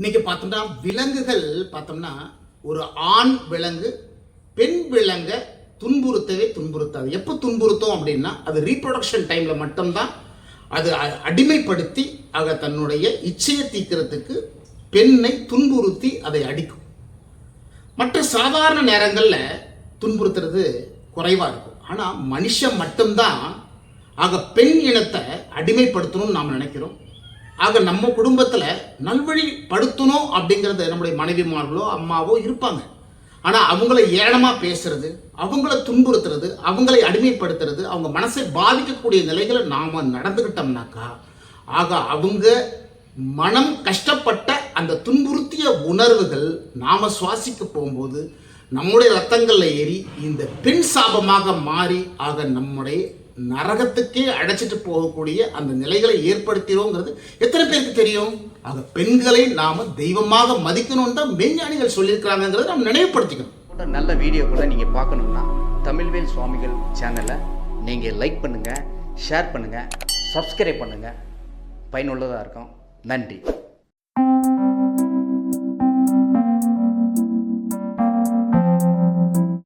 இன்னைக்கு பார்த்தோம்னா விலங்குகள் பார்த்தோம்னா ஒரு ஆண் விலங்கு பெண் விலங்கை துன்புறுத்தவே துன்புறுத்தாது. எப்போ துன்புறுத்தும் அப்படின்னா அது ரீப்ரொடக்ஷன் டைம்ல மட்டும்தான் அது அடிமைப்படுத்தி அதை தன்னுடைய இச்சையை தீக்கிறதுக்கு பெண்ணை துன்புறுத்தி அதை அடிக்கும். மற்ற சாதாரண நேரங்களில் துன்புறுத்துறது குறைவாக இருக்கும். ஆனால் மனுஷன் மட்டும்தான் ஆக பெண் இனத்தை அடிமைப்படுத்தணும்னு நாம் நினைக்கிறோம். ஆக நம்ம குடும்பத்தில் நல்வழிப்படுத்தணும் அப்படிங்கிறது நம்முடைய மனைவிமார்களோ அம்மாவோ இருப்பாங்க. ஆனால் அவங்கள ஏளனமாக பேசுறது அவங்கள துன்புறுத்துறது அவங்களை அடிமைப்படுத்துறது அவங்க மனசை பாதிக்கக்கூடிய நிலைகளை நாம் நடந்துக்கிட்டோம்னாக்கா ஆக அவங்க மனம் கஷ்டப்பட்ட அந்த துன்புறுத்திய உணர்வுகள் நாம் சுவாசிக்க போகும்போது நம்முடைய ரத்தங்களில் ஏறி இந்த பெண் சாபமாக மாறி ஆக நம்முடைய நரகத்துக்கே அழைச்சிட்டு போகக்கூடிய அந்த நிலைகளை ஏற்படுத்தினோங்கிறது எத்தனை பேருக்கு தெரியும்? ஆக பெண்களை நாம தெய்வமாக மதிக்கணும்னு தான் மெஞ்ஞானிகள் சொல்லியிருக்கிறாங்கிறத நாம் நினைவுபடுத்திக்கணும். நல்ல நல்ல கூட நீங்கள் பார்க்கணுன்னா தமிழ்வேல் சுவாமிகள் சேனலை நீங்கள் லைக் பண்ணுங்கள் ஷேர் பண்ணுங்கள் சப்ஸ்கிரைப் பண்ணுங்கள் பயனுள்ளதாக இருக்கும். நன்றி.